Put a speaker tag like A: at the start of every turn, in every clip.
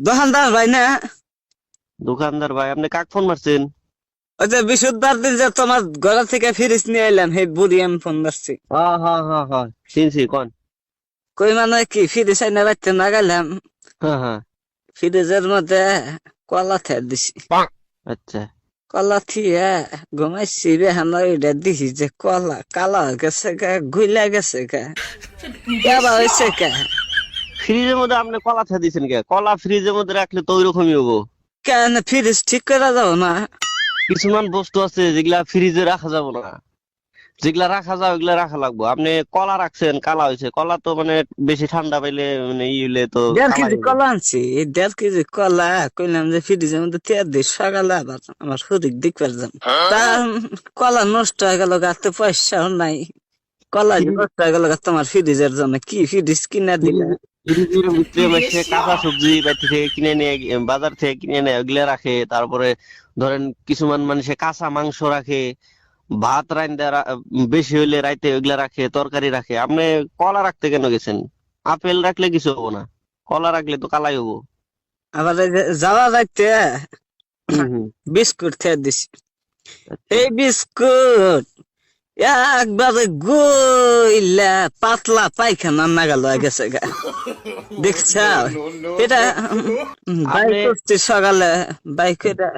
A: দোকানদার ভাই না?
B: দোকানদার ভাই আপনি কাক ফোন মারছেন?
A: ওই যে বিশুদ্ধবার দিন যে তোমার ঘর থেকে ফিরিস নিয়ে এলাম সেই বুড়ি আমি ফোন ধরছি
B: হ্যাঁ হ্যাঁ হ্যাঁ হ্যাঁ চিনছি কোন?
A: কই মানে কি ফিরিস আইনা রাখতে না গেলাম।
B: হ্যাঁ হ্যাঁ
A: ফ্রিজের মধ্যে কলা খেয়ে দিছি।
B: আচ্ছা।
A: কলা থিয়ে ঘুমাইছি আমরা ওইটা দিছি যে কলা কালা গেছে গা গুইলা গেছে গা। কেবা হয়েছে কা
B: ফ্রিজের মধ্যে আপনি কলা খেয়ে দিয়েছেন কে? কলা ফ্রিজের মধ্যে রাখলে তো ওইরকমই হব।
A: কেন? ফ্রিজ ঠিক করে যাও না।
B: কিছুমান বস্তু আছে যেগুলা ফ্রিজে রাখা যাবে না। যেগুলা রাখা যায় ওগুলা রাখা লাগবে। আপনি কলা রাখছেন কালা হয়েছে। কলা তো মানে বেশি ঠান্ডা পাইলে মানে ই হইলে তো
A: দেড় কেজি কলা আনছি। দেড় কেজি কলা কইলাম যে ফ্রিজের মধ্যে তেয়ার দিই সকালে আবার আমার শরীর দিক পারতাম তা কলা নষ্ট হয়ে গেল গাতে পয়সাও নাই। কলা নষ্ট হয়ে গেল তোমার ফ্রিজের জন্য কি ফ্রিজ কিনা দিলে?
B: কাঁচা সবজি বাইরে থেকে কিনে নিয়ে বাজার থেকে কিনে নেয় ওগুলা রাখে তারপরে ধরেন কিছুমান মানুষে কাঁচা মাংস রাখে ভাত রান্দা বেশি হইলে রাইতে ওগুলা রাখে তরকারি রাখে। আপনি কলা রাখতে কেন গেছেন? আপেল রাখলে কিছু হব না। কলা রাখলে তো কালাই হব।
A: আবার যাওয়া যাইতে। বিস্কুট খেয়ে দিছি। এই বিস্কুট একবারে গইলা পাতলা পায়খানা নাগাল হয়ে গেছে গা। দেখছ? এটা বাইক সকালে বাইক এটা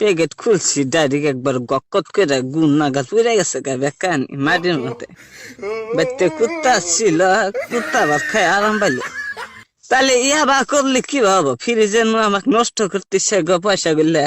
A: প্যাকেট খুলছি ডাইরেক্ট একবার গকত করে গুণ নাগাল পুড়ে গেছে গা বেকানি মাটির মধ্যে। বাইতে কুত্তা ছিল কুত্তা ভাত খাই আরাম পাইলে। তাহলে ইয়া বা করলে কি হব? ফ্রিজে আমাকে নষ্ট করতেছে গো পয়সা গুলা।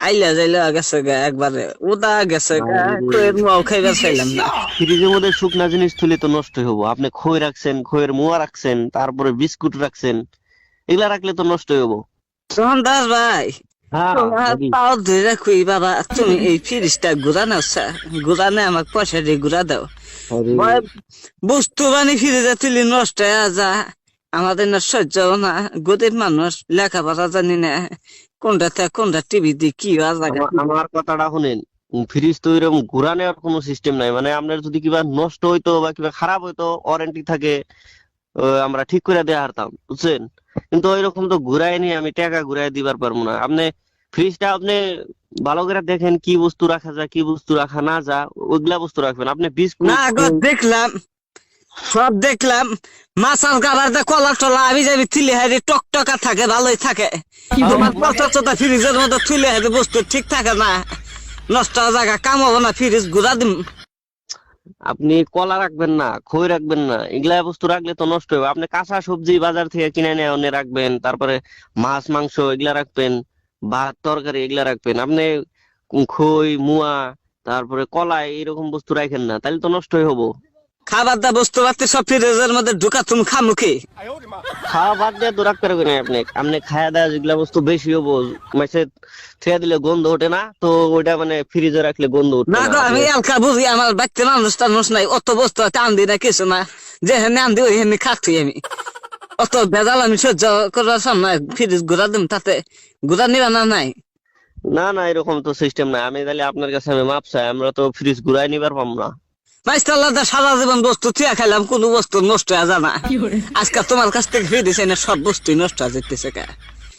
A: আইলা যাইলা গেছে গা একবারে উদা গেছে গা খুয়ের মুয়াও খাইবা চাইলাম না।
B: ফ্রিজের মধ্যে শুকনা জিনিস তুলে তো নষ্ট হব আপনি খই রাখছেন খইয়ের মোয়া রাখছেন তারপরে বিস্কুট রাখছেন এগুলা রাখলে তো নষ্ট হব
A: সন্দাস ভাই
B: হ্যাঁ
A: পাও ধরে খুই বাবা তুমি এই ফিরিসটা ঘুরা নাও ঘুরা নে আমাকে পয়সা দিয়ে ঘুরা দাও। বস্তু বানি ফিরে তুলি নষ্ট হয়ে যা আমাদের না সহ্য না গরিব মানুষ লেখাপড়া জানি না। কোনটা থেকে কোনটা টিভি দিয়ে কি
B: আমার কথাটা শুনেন ফ্রিজ তো এরকম ঘুরা নেওয়ার কোনো সিস্টেম নাই। মানে আপনার যদি কিবা নষ্ট হইতো বা কিবা খারাপ হইতো ওয়ারেন্টি থাকে আমরা ঠিক করে দেওয়া হারতাম বুঝছেন? কিন্তু ওইরকম তো ঘুরাই নিয়ে আমি টাকা ঘুরাই দিবার পারব না। আপনি ফ্রিজটা আপনি ভালো করে দেখেন কি বস্তু রাখা যায় কি বস্তু রাখা না যা ওইগুলা বস্তু রাখবেন। আপনি বিস্কুট
A: না গো দেখলাম। সব দেখলাম মাছার গাবার দে কলা টলা আমি যাবি থিলে হারি টকটকা থাকে ভালোই থাকে। তোমার পচা ফ্রিজের মধ্যে থুলে হারি বস্তু ঠিক থাকে না। নষ্ট জায়গা কাম হব না ফ্রিজ ঘুরা দিম।
B: আপনি কলা রাখবেন না খই রাখবেন না এগুলা বস্তু রাখলে তো নষ্ট হবে আপনি কাঁচা সবজি বাজার থেকে কিনে নিয়ে এনে রাখবেন তারপরে মাছ মাংস এগুলা রাখবেন ভাত তরকারি এগুলা রাখবেন। আপনি খই মুয়া তারপরে কলা এরকম বস্তু রাখেন না তাহলে তো নষ্টই হব।
A: খাবার দা বস্তু পাতি সব ফ্রিজের মধ্যে ঢুকা তুমি খামুখি।
B: খাওয়া বাদ দিয়ে রাখতে পারবেন না আপনি আপনি খাওয়া দাওয়া যেগুলা বস্তু বেশি হব মাসে ছেড়ে দিলে গন্ধ ওঠে না তো ওইটা মানে ফ্রিজে রাখলে গন্ধ উঠবে
A: না
B: না
A: গো আমি এলকা বুঝি আমার ব্যক্তি মানুষ টানুষ নাই অত বস্তু টান দি না কিছু না। যে হেনে আন দি ওই হেনে খাচ্ছি আমি। অত ভেজাল আমি সহ্য করার সামনে ফ্রিজ ঘুরা দিম তাতে। ঘুরা নিবা না নাই?
B: না না এরকম তো সিস্টেম নাই। আমি তাহলে আপনার কাছে আমি মাপ চাই আমরা তো ফ্রিজ ঘুরাই নিবার পাম না।
A: মাইস্টাল্লাহ সারা জীবন বস্তু থিয়া খাইলাম কোন বস্তু নষ্ট হয়ে জানা আজকে তোমার কাছ থেকে ফিরে দিছে না সব বস্তুই নষ্ট হয়ে যেতেছে কা?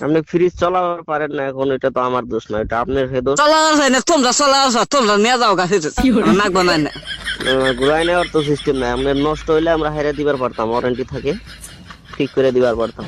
B: আপনি ফ্রিজ চালাবার পারেন না এখন এটা তো আমার দোষ না এটা আপনার হে দোষ।
A: চলা যায় না তোমরা তোমরা নিয়ে যাও গা নাক না।
B: ঘুরাই নেওয়ার তো সিস্টেম নাই আপনার নষ্ট হইলে আমরা হাইরা দিবার পারতাম ওয়ারেন্টি থাকে ঠিক করে দিবার পারতাম।